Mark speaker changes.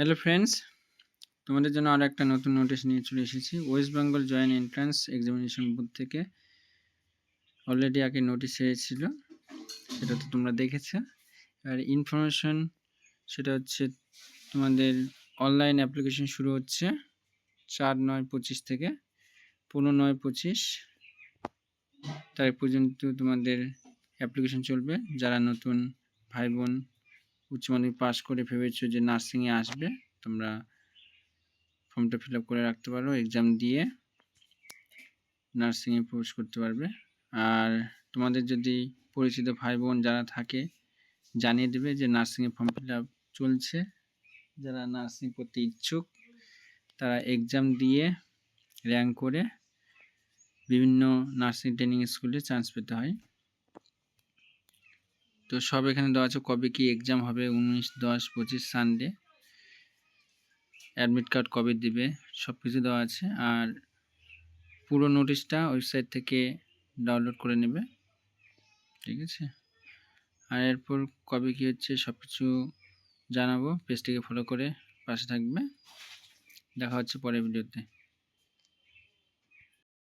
Speaker 1: Hello friends তোমাদের জন্য আরও একটা নতুন নোটিশ নিয়ে চলে এসেছি। West Bengal joint entrance examination board থেকে অলরেডি আগে নোটিশ এসেছিল, সেটা তো তোমরা দেখেছ। আর ইনফরমেশন সেটা হচ্ছে তোমাদের অনলাইন অ্যাপ্লিকেশন শুরু হচ্ছে চার নয় পঁচিশ থেকে পনেরো নয় পঁচিশ তারিখ পর্যন্ত তোমাদের অ্যাপ্লিকেশন চলবে। যারা নতুন ভাই বোন উচ্চ মাধ্যমিক পাস করে ভেবেছো যে নার্সিংয়ে আসবে, তোমরা ফর্মটা ফিল করে রাখতে পারো এক্সাম দিয়ে নার্সিংয়ে প্রবেশ করতে পারবে। আর তোমাদের যদি পরিচিত ভাই বোন যারা থাকে, জানিয়ে দেবে যে নার্সিংয়ে ফর্ম ফিল চলছে। যারা নার্সিং করতে ইচ্ছুক, তারা এক্সাম দিয়ে র্যাঙ্ক করে বিভিন্ন নার্সিং ট্রেনিং স্কুলে চান্স পেতে হয়। তো সব এখানে দেওয়া আছে কবে কি এক্সাম হবে, উনিশ, দশ, পঁচিশ সানডে অ্যাডমিট কার্ড কবে দিবে, সব কিছু দেওয়া আছে। আর পুরো নোটিশটা ওয়েবসাইট থেকে ডাউনলোড করে নেবে। ঠিক আছে? আর এরপর কবে কী হচ্ছে সব কিছু জানাব। পেজটিকে ফলো করে পাশে থাকবে। দেখা হচ্ছে পরের ভিডিওতে